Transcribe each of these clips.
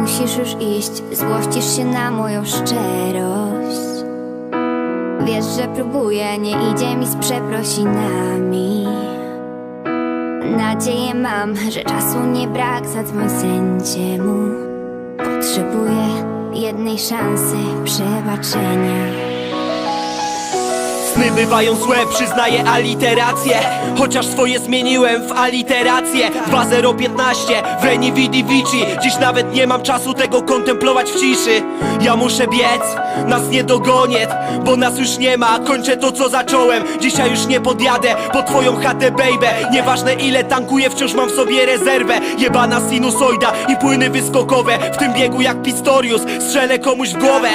Musisz już iść, złościsz się na moją szczerość. Wiesz, że próbuję, nie idzie mi z przeprosinami. Nadzieję mam, że czasu nie brak, zadzwoń sędziemu. Potrzebuję jednej szansy przebaczenia. Sny bywają złe, przyznaję aliterację. Chociaż swoje zmieniłem w aliterację. 2015 w Reni Vidi Vici Dziś nawet nie mam czasu tego kontemplować w ciszy. Ja muszę biec, nas nie dogonię Bo nas już nie ma, kończę to co zacząłem. Dzisiaj już nie podjadę po twoją chatę baby. Nieważne ile tankuję, wciąż mam w sobie rezerwę. Jebana sinusoida i płyny wyskokowe. W tym biegu jak Pistorius, strzelę komuś w głowę.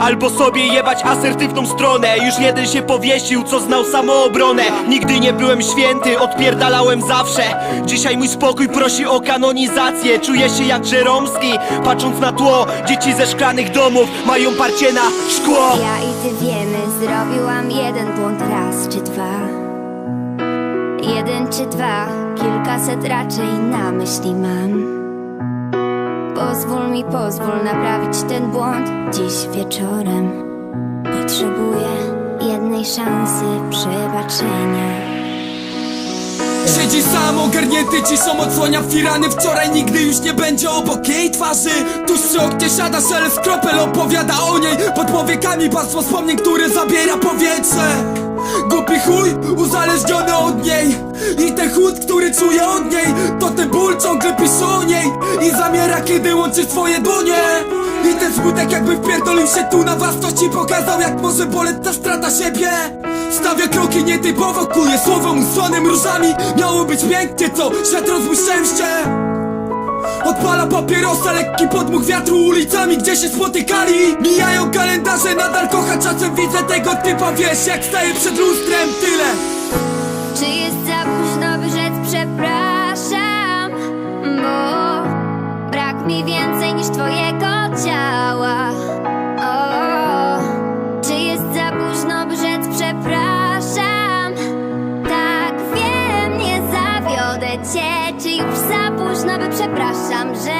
Albo sobie jebać asertywną stronę. Już jeden się powiesił, co znał samoobronę. Nigdy nie byłem święty, odpierdalałem zawsze. Dzisiaj mój spokój prosi o kanonizację. Czuję się jak Żeromski, patrząc na tło Dzieci ze szklanych domów. Mają parcie na szkło Ja i ty wiemy, zrobiłam jeden błąd raz czy dwa. Jeden czy dwa, kilkaset raczej na myśli mam. Pozwól mi, pozwól naprawić ten błąd dziś wieczorem. Potrzebuję jednej szansy przebaczenia. Siedzi sam ogarnięty ciszą odsłania firany. Wczoraj nigdy już nie będzie obok jej twarzy. Tuż przy oknie siada szelest kropel opowiada o niej. Pod powiekami pasmo wspomnień, które zabiera powietrze. Głupi chuj, uzależniony od niej. I ten chłód, który czuje od niej To ten ból I zamiera, kiedy łączy swoje dłonie. I ten smutek jakby wpierdolił się tu na własność I pokazał jak może boleć ta strata siebie. Stawia kroki nietypowo, kuje słowom usłanym różami. Miało być pięknie, co świat rozmył szczęście. Odpala papierosa, lekki podmuch wiatru ulicami, gdzie się spotykali. Mijają kalendarze, nadal kocha, czasem widzę tego typa, wiesz Jak staję przed lustrem, tyle. Czy jest za późno, by Some. Zen.